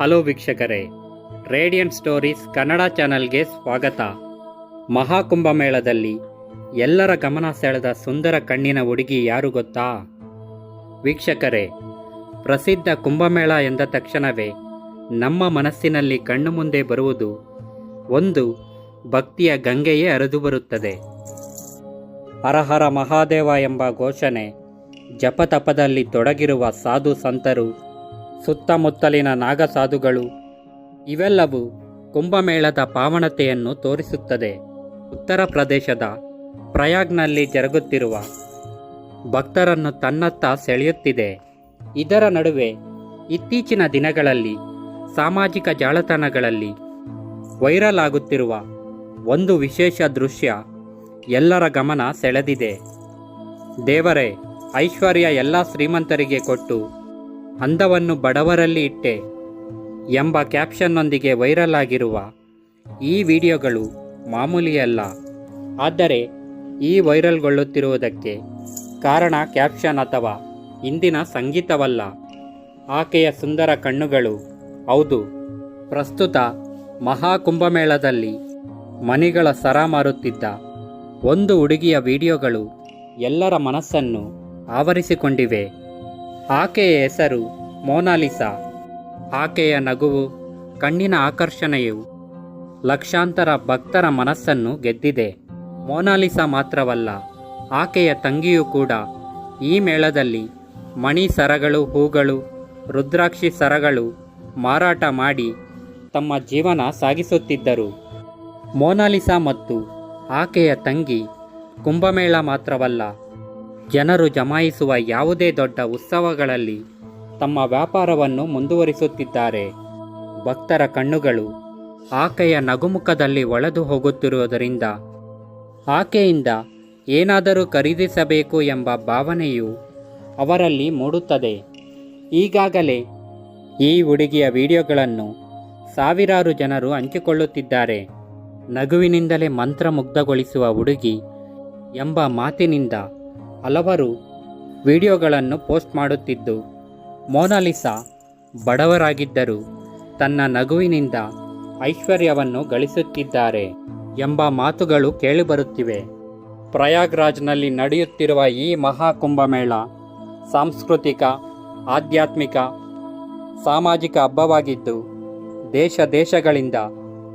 Hello ವೀಕ್ಷಕರೇ radiant stories Kannada ಚಾನಲ್ಗೆ ಸ್ವಾಗತ. ಮಹಾಕುಂಭಮೇಳದಲ್ಲಿ ಎಲ್ಲರ ಗಮನ ಸೆಳೆದ ಸುಂದರ ಕಣ್ಣಿನ ಹುಡುಗಿ ಯಾರು ಗೊತ್ತಾ? ವೀಕ್ಷಕರೇ, ಪ್ರಸಿದ್ಧ ಕುಂಭಮೇಳ ಎಂದ ತಕ್ಷಣವೇ ನಮ್ಮ ಮನಸ್ಸಿನಲ್ಲಿ ಕಣ್ಣು ಮುಂದೆ ಬರುವುದು ಒಂದು ಭಕ್ತಿಯ ಗಂಗೆಯೇ ಹರಿದು ಬರುತ್ತದೆ. ಹರಹರ ಮಹಾದೇವ ಎಂಬ ಘೋಷಣೆ ಜಪತಪದಲ್ಲಿ ತೊಡಗಿರುವ ಸಾಧು ಸಂತರು ಸುತ್ತಮುತ್ತಲಿನ ನಾಗಸಾಧುಗಳು. ಇವೆಲ್ಲವೂ ಕುಂಭಮೇಳದ ಪಾವನತೆಯನ್ನು ತೋರಿಸುತ್ತದೆ. ಉತ್ತರ ಪ್ರದೇಶದ ಪ್ರಯಾಗ್ನಲ್ಲಿ ಜರುಗುತ್ತಿರುವ ಭಕ್ತರನ್ನು ತನ್ನತ್ತ ಸೆಳೆಯುತ್ತಿದೆ. ಇದರ ನಡುವೆ ಇತ್ತೀಚಿನ ದಿನಗಳಲ್ಲಿ ಸಾಮಾಜಿಕ ಜಾಲತಾಣಗಳಲ್ಲಿ ವೈರಲ್ ಆಗುತ್ತಿರುವ ಒಂದು ವಿಶೇಷ ದೃಶ್ಯ ಎಲ್ಲರ ಗಮನ ಸೆಳೆದಿದೆ. ದೇವರೇ, ಐಶ್ವರ್ಯ ಎಲ್ಲ ಶ್ರೀಮಂತರಿಗೆ ಕೊಟ್ಟು ಅಂದವನ್ನು ಬಡವರಲ್ಲಿ ಇಟ್ಟೆ ಎಂಬ ಕ್ಯಾಪ್ಷನ್ನೊಂದಿಗೆ ವೈರಲ್ ಆಗಿರುವ ಈ ವಿಡಿಯೋಗಳು ಮಾಮೂಲಿಯಲ್ಲ. ಆದರೆ, ಈ ವೈರಲ್ಗೊಳ್ಳುತ್ತಿರುವುದಕ್ಕೆ ಕಾರಣ ಕ್ಯಾಪ್ಷನ್ ಅಥವಾ ಇಂದಿನ ಸಂಗೀತವಲ್ಲ. ಆಕೆಯ ಸುಂದರ ಕಣ್ಣುಗಳು, ಹೌದು, ಪ್ರಸ್ತುತ ಮಹಾಕುಂಭಮೇಳದಲ್ಲಿ ಮನಿಗಳ ಸರ ಮಾರುತ್ತಿದ್ದ ಒಂದು ಹುಡುಗಿಯ ವಿಡಿಯೋಗಳು ಎಲ್ಲರ ಮನಸ್ಸನ್ನು ಆವರಿಸಿಕೊಂಡಿವೆ. ಆಕೆಯ ಹೆಸರು ಮೋನಾಲಿಸಾ. ಆಕೆಯ ನಗುವು, ಕಣ್ಣಿನ ಆಕರ್ಷಣೆಯು ಲಕ್ಷಾಂತರ ಭಕ್ತರ ಮನಸ್ಸನ್ನು ಗೆದ್ದಿದೆ. ಮೋನಾಲಿಸಾ ಮಾತ್ರವಲ್ಲ, ಆಕೆಯ ತಂಗಿಯೂ ಕೂಡ ಈ ಮೇಳದಲ್ಲಿ ಮಣಿ ಸರಗಳು, ಹೂಗಳು, ರುದ್ರಾಕ್ಷಿ ಸರಗಳು ಮಾರಾಟ ಮಾಡಿ ತಮ್ಮ ಜೀವನ ಸಾಗಿಸುತ್ತಿದ್ದರು. ಮೋನಾಲಿಸಾ ಮತ್ತು ಆಕೆಯ ತಂಗಿ ಕುಂಭಮೇಳ ಮಾತ್ರವಲ್ಲ ಜನರು ಜಮಾಯಿಸುವ ಯಾವುದೇ ದೊಡ್ಡ ಉತ್ಸವಗಳಲ್ಲಿ ತಮ್ಮ ವ್ಯಾಪಾರವನ್ನು ಮುಂದುವರಿಸುತ್ತಿದ್ದಾರೆ. ಭಕ್ತರ ಕಣ್ಣುಗಳು ಆಕೆಯ ನಗುಮುಖದಲ್ಲಿ ಒಳದು ಹೋಗುತ್ತಿರುವುದರಿಂದ ಆಕೆಯಿಂದ ಏನಾದರೂ ಖರೀದಿಸಬೇಕು ಎಂಬ ಭಾವನೆಯು ಅವರಲ್ಲಿ ಮೂಡುತ್ತದೆ. ಈಗಾಗಲೇ ಈ ಹುಡುಗಿಯ ವಿಡಿಯೋಗಳನ್ನು ಸಾವಿರಾರು ಜನರು ಹಂಚಿಕೊಳ್ಳುತ್ತಿದ್ದಾರೆ. ನಗುವಿನಿಂದಲೇ ಮಂತ್ರಮುಗ್ಧಗೊಳಿಸುವ ಹುಡುಗಿ ಎಂಬ ಮಾತಿನಿಂದ ಹಲವರು ವಿಡಿಯೋಗಳನ್ನು ಪೋಸ್ಟ್ ಮಾಡುತ್ತಿದ್ದು ಮೋನಾಲಿಸಾ ಬಡವರಾಗಿದ್ದರೂ ತನ್ನ ನಗುವಿನಿಂದ ಐಶ್ವರ್ಯವನ್ನು ಗಳಿಸುತ್ತಿದ್ದಾರೆ ಎಂಬ ಮಾತುಗಳು ಕೇಳಿಬರುತ್ತಿವೆ. ಪ್ರಯಾಗ್ರಾಜ್ನಲ್ಲಿ ನಡೆಯುತ್ತಿರುವ ಈ ಮಹಾಕುಂಭಮೇಳ ಸಾಂಸ್ಕೃತಿಕ, ಆಧ್ಯಾತ್ಮಿಕ, ಸಾಮಾಜಿಕ ಹಬ್ಬವಾಗಿದ್ದು, ದೇಶ ದೇಶಗಳಿಂದ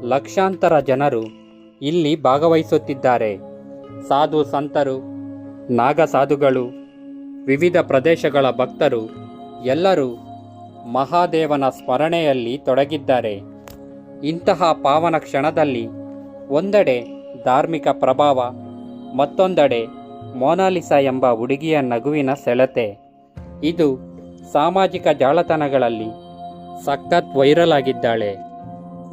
ಲಕ್ಷಾಂತರ ಜನರು ಇಲ್ಲಿ ಭಾಗವಹಿಸುತ್ತಿದ್ದಾರೆ. ಸಾಧು ಸಂತರು ನಾಗಸಾಧುಗಳು, ವಿವಿಧ ಪ್ರದೇಶಗಳ ಭಕ್ತರು ಎಲ್ಲರೂ ಮಹಾದೇವನ ಸ್ಮರಣೆಯಲ್ಲಿ ತೊಡಗಿದ್ದಾರೆ. ಇಂತಹ ಪಾವನ ಕ್ಷಣದಲ್ಲಿ ಒಂದೆಡೆ ಧಾರ್ಮಿಕ ಪ್ರಭಾವ, ಮತ್ತೊಂದೆಡೆ ಮೋನಾಲಿಸಾ ಎಂಬ ಹುಡುಗಿಯ ನಗುವಿನ ಸೆಳೆತೆ. ಇದು ಸಾಮಾಜಿಕ ಜಾಲತಾಣಗಳಲ್ಲಿ ಸಖತ್ ವೈರಲ್ ಆಗಿದ್ದಾಳೆ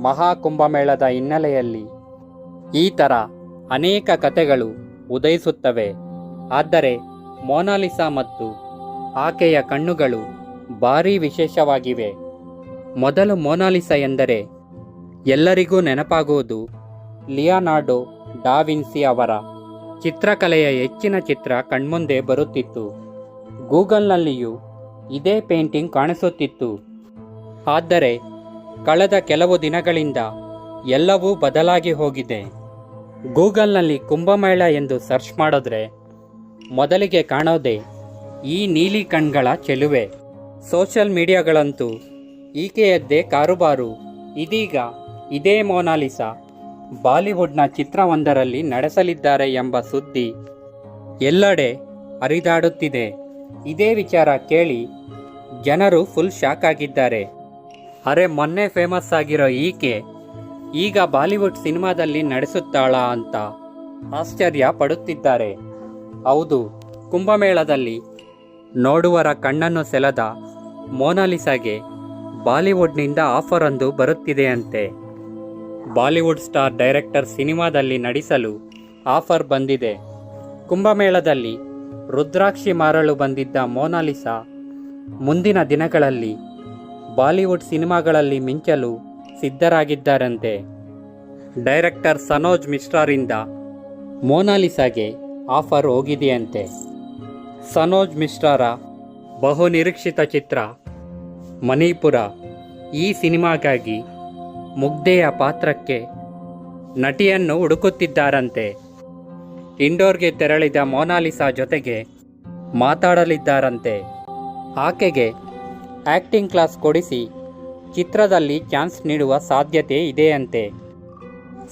ಮಹಾಕುಂಭಮೇಳದ ಹಿನ್ನೆಲೆಯಲ್ಲಿ ಈ ಥರ ಅನೇಕ ಕಥೆಗಳು ಉದಯಿಸುತ್ತವೆ. ಆದರೆ ಮೋನಾಲಿಸಾ ಮತ್ತು ಆಕೆಯ ಕಣ್ಣುಗಳು ಭಾರೀ ವಿಶೇಷವಾಗಿವೆ. ಮೊದಲು ಮೋನಾಲಿಸಾ ಎಂದರೆ, ಎಲ್ಲರಿಗೂ ನೆನಪಾಗುವುದು ಲಿಯಾನಾರ್ಡೋ ಡಾವಿನ್ಸಿ ಅವರ ಚಿತ್ರಕಲೆಯ ಹೆಚ್ಚಿನ ಚಿತ್ರ ಕಣ್ಮುಂದೆ ಬರುತ್ತಿತ್ತು. ಗೂಗಲ್ನಲ್ಲಿಯೂ ಇದೇ ಪೇಂಟಿಂಗ್ ಕಾಣಿಸುತ್ತಿತ್ತು. ಆದರೆ, ಕಳೆದ ಕೆಲವು ದಿನಗಳಿಂದ ಎಲ್ಲವೂ ಬದಲಾಗಿ ಹೋಗಿದೆ. ಗೂಗಲ್ನಲ್ಲಿ ಕುಂಭಮೇಳ ಎಂದು ಸರ್ಚ್ ಮಾಡಿದ್ರೆ ಮೊದಲಿಗೆ ಕಾಣೋದೆ ಈ ನೀಲಿ ಕಣ್ಗಳ ಚೆಲುವೆ. ಸೋಷಿಯಲ್ ಮೀಡಿಯಾಗಳಂತೂ ಈಕೆಯದ್ದೇ ಕಾರುಬಾರು. ಇದೀಗ ಇದೇ ಮೋನಾಲಿಸಾ ಬಾಲಿವುಡ್ನ ಚಿತ್ರವೊಂದರಲ್ಲಿ ನಡೆಸಲಿದ್ದಾರೆ ಎಂಬ ಸುದ್ದಿ ಎಲ್ಲೆಡೆ ಹರಿದಾಡುತ್ತಿದೆ. ಇದೇ ವಿಚಾರ ಕೇಳಿ ಜನರು ಫುಲ್ ಶಾಕ್ ಆಗಿದ್ದಾರೆ. ಅರೆ ಮೊನ್ನೆ ಫೇಮಸ್ ಆಗಿರೋ ಈಕೆ ಈಗ ಬಾಲಿವುಡ್ ಸಿನಿಮಾದಲ್ಲಿ ನಡೆಸುತ್ತಾಳಾ ಅಂತ ಆಶ್ಚರ್ಯ ಪಡುತ್ತಿದ್ದಾರೆ. ಹೌದು, ಕುಂಭಮೇಳದಲ್ಲಿ ನೋಡುವರ ಕಣ್ಣನ್ನು ಸೆಳೆದ ಮೋನಾಲಿಸಾಗೆ ಬಾಲಿವುಡ್ನಿಂದ ಆಫರ್ ಒಂದು ಬರುತ್ತಿದೆಯಂತೆ. ಬಾಲಿವುಡ್ ಸ್ಟಾರ್ ಡೈರೆಕ್ಟರ್ ಸಿನಿಮಾದಲ್ಲಿ ನಡೆಸಲು ಆಫರ್ ಬಂದಿದೆ. ಕುಂಭಮೇಳದಲ್ಲಿ ರುದ್ರಾಕ್ಷಿ ಮಾರಲು ಬಂದಿದ್ದ ಮೋನಾಲಿಸಾ ಮುಂದಿನ ದಿನಗಳಲ್ಲಿ ಬಾಲಿವುಡ್ ಸಿನಿಮಾಗಳಲ್ಲಿ ಮಿಂಚಲು ಸಿದ್ಧರಾಗಿದ್ದಾರಂತೆ. Director Sanoj ಮಿಶ್ರಾರಿಂದ ಮೋನಾಲಿಸಾಗೆ offer ಹೋಗಿದೆಯಂತೆ. ಸನೋಜ್ ಮಿಶ್ರಾರ ಬಹುನಿರೀಕ್ಷಿತ ಚಿತ್ರ, ಮಣಿಪುರ. ಈ ಸಿನಿಮಾಗಾಗಿ ಮುಗ್ಧೆಯ ಪಾತ್ರಕ್ಕೆ ನಟಿಯನ್ನು ಹುಡುಕುತ್ತಿದ್ದಾರಂತೆ. ಇಂಡೋರ್ಗೆ ತೆರಳಿದ ಮೋನಾಲಿಸಾ ಜೊತೆಗೆ ಮಾತಾಡಲಿದ್ದಾರಂತೆ. ಆಕೆಗೆ ಆಕ್ಟಿಂಗ್ ಕ್ಲಾಸ್ ಕೊಡಿಸಿ ಚಿತ್ರದಲ್ಲಿ ಚಾನ್ಸ್ ನೀಡುವ ಸಾಧ್ಯತೆ ಇದೆಯಂತೆ.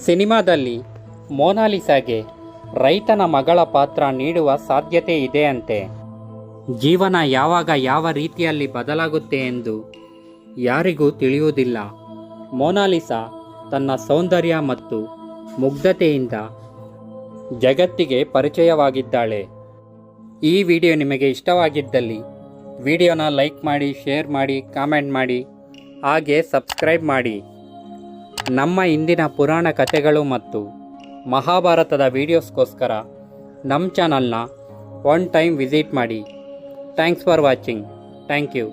ಸಿನಿಮಾದಲ್ಲಿ ಮೋನಾಲಿಸಾಗೆ ರೈತನ ಮಗಳ ಪಾತ್ರ ನೀಡುವ ಸಾಧ್ಯತೆ ಇದೆಯಂತೆ. ಜೀವನ ಯಾವಾಗ ಯಾವ ರೀತಿಯಲ್ಲಿ ಬದಲಾಗುತ್ತೆ ಎಂದು ಯಾರಿಗೂ ತಿಳಿಯುವುದಿಲ್ಲ. ಮೋನಾಲಿಸಾ ತನ್ನ ಸೌಂದರ್ಯ ಮತ್ತು ಮುಗ್ಧತೆಯಿಂದ ಜಗತ್ತಿಗೆ ಪರಿಚಯವಾಗಿದ್ದಾಳೆ. ಈ ವಿಡಿಯೋ ನಿಮಗೆ ಇಷ್ಟವಾಗಿದ್ದಲ್ಲಿ ವಿಡಿಯೋನ ಲೈಕ್ ಮಾಡಿ, ಶೇರ್ ಮಾಡಿ, ಕಾಮೆಂಟ್ ಮಾಡಿ, ಹಾಗೆ ಸಬ್ಸ್ಕ್ರೈಬ್ ಮಾಡಿ. ನಮ್ಮ ಇಂದಿನ ಪುರಾಣ ಕಥೆಗಳು ಮತ್ತು ಮಹಾಭಾರತದ ವೀಡಿಯೋಸ್ಗೋಸ್ಕರ ನಮ್ಮ ಚಾನಲ್ನ ಒನ್ ಟೈಮ್ ವಿಸಿಟ್ ಮಾಡಿ. Thanks for watching. Thank you.